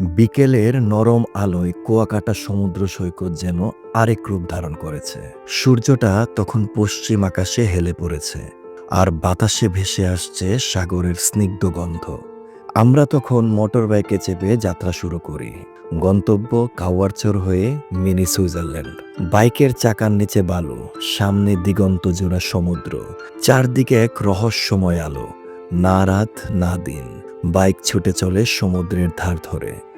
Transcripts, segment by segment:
বিকেলের নরম আলোয় কুয়াকাটা সমুদ্র সৈকত যেন আরেক রূপ ধারণ করেছে। সূর্যটা তখন পশ্চিম আকাশে হেলে পড়েছে আর বাতাসে ভেসে আসছে সাগরের স্নিগ্ধ গন্ধ। আমরা তখন মোটর বাইকে চেপে যাত্রা শুরু করি। গন্তব্য কাওয়ারচর হয়ে মিনি সুইজারল্যান্ড। বাইকের চাকার নিচে বালু, সামনে দিগন্ত জোড়া সমুদ্র, চারদিকে এক রহস্যময় আলো। না রাত, না দিন। বাইক ছুটে চলে সমুদ্রের ধার ধরে।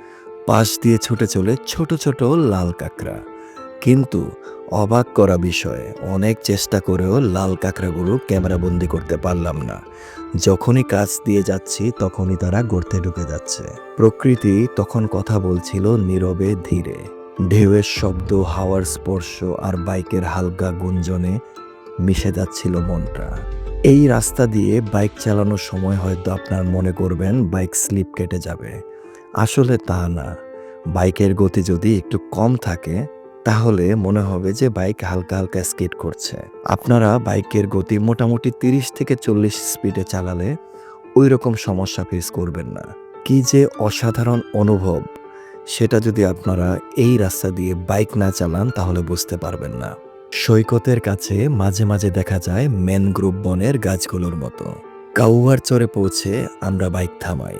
পাশ দিয়ে ছুটে চলে ছোট ছোট লাল কাঁকড়া। কিন্তু অবাক করা বিষয়, অনেক চেষ্টা করেও লাল কাঁকড়াগুলো ক্যামেরাবন্দি করতে পারলাম না। যখনই কাজ দিয়ে যাচ্ছি, তখনই তারা গর্তে ঢুকে যাচ্ছে। প্রকৃতি তখন কথা বলছিল নীরবে ধীরে। ঢেউয়ের শব্দ, হাওয়ার স্পর্শ আর বাইকের হালকা গুঞ্জনে মিশে যাচ্ছিল মনটা। এই রাস্তা দিয়ে বাইক চালানোর সময় হয়তো আপনার মনে করবেন বাইক স্লিপ কেটে যাবে। আসলে তা না। বাইকের গতি যদি একটু কম থাকে, তাহলে মনে হবে যে বাইক হালকা হালকা স্কিড করছে। আপনারা বাইকের গতি মোটামুটি তিরিশ থেকে চল্লিশ স্পিডে চালালে ওই রকম সমস্যা ফেস করবেন না। কি যে অসাধারণ অনুভব, সেটা যদি আপনারা এই রাস্তা দিয়ে বাইক না চালান, তাহলে বুঝতে পারবেন না। সৈকতের কাছে মাঝে মাঝে দেখা যায় ম্যানগ্রোভ বনের গাছগুলোর মতো। কাউয়ার চরে পৌঁছে আমরা বাইক থামাই।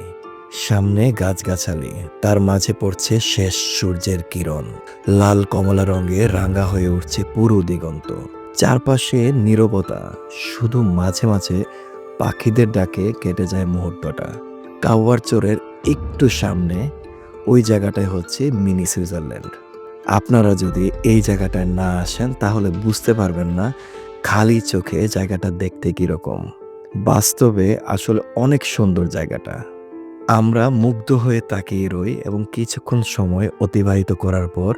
সামনে গাছগাছালি, তার মাঝে পড়ছে শেষ সূর্যের কিরণ। লাল কমলা রঙে রাঙা হয়ে উঠছে পুরো দিগন্ত। চারপাশে নীরবতা, শুধু মাঝে মাঝে পাখিদের ডাকে কেটে যায় মুহূর্তটা। কাওয়ার চোরের একটু সামনে, ওই জায়গাটায় হচ্ছে মিনি সুইজারল্যান্ড। আপনারা যদি এই জায়গাটায় না আসেন, তাহলে বুঝতে পারবেন না খালি চোখে জায়গাটা দেখতে কীরকম। বাস্তবে আসলে অনেক সুন্দর জায়গাটা। আমরা মুগ্ধ হয়ে তাকিয়ে রই এবং কিছুক্ষণ সময় অতিবাহিত করার পর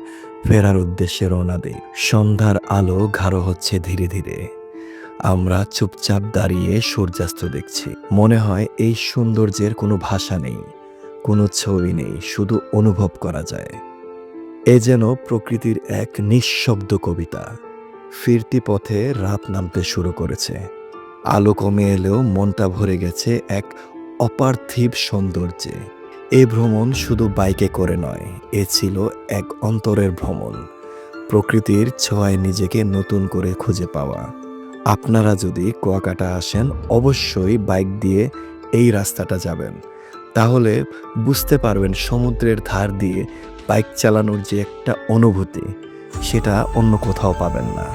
ফেরার উদ্দেশ্যে রওনা দিই। সন্ধ্যার আলো গাঢ় হচ্ছে ধীরে ধীরে। আমরা চুপচাপ দাঁড়িয়ে সূর্যাস্ত দেখছি। মনে হয় এই সৌন্দর্যের কোনো ভাষা নেই, কোনো ছবি নেই, শুধু অনুভব করা যায়। এ যেন প্রকৃতির এক নিঃশব্দ কবিতা। ফিরতি পথে রাত নামতে শুরু করেছে। আলো কমে এলেও মনটা ভরে গেছে এক অপার্থিব সৌন্দর্যে। এ ভ্রমণ শুধু বাইকে করে নয়, এ ছিল এক অন্তরের ভ্রমণ। প্রকৃতির ছোঁয়ায় নিজেকে নতুন করে খুঁজে পাওয়া। আপনারা যদি কুয়াকাটা আসেন, অবশ্যই বাইক দিয়ে এই রাস্তাটা যাবেন। তাহলে বুঝতে পারবেন সমুদ্রের ধার দিয়ে বাইক চালানোর যে একটা অনুভূতি, সেটা অন্য কোথাও পাবেন না।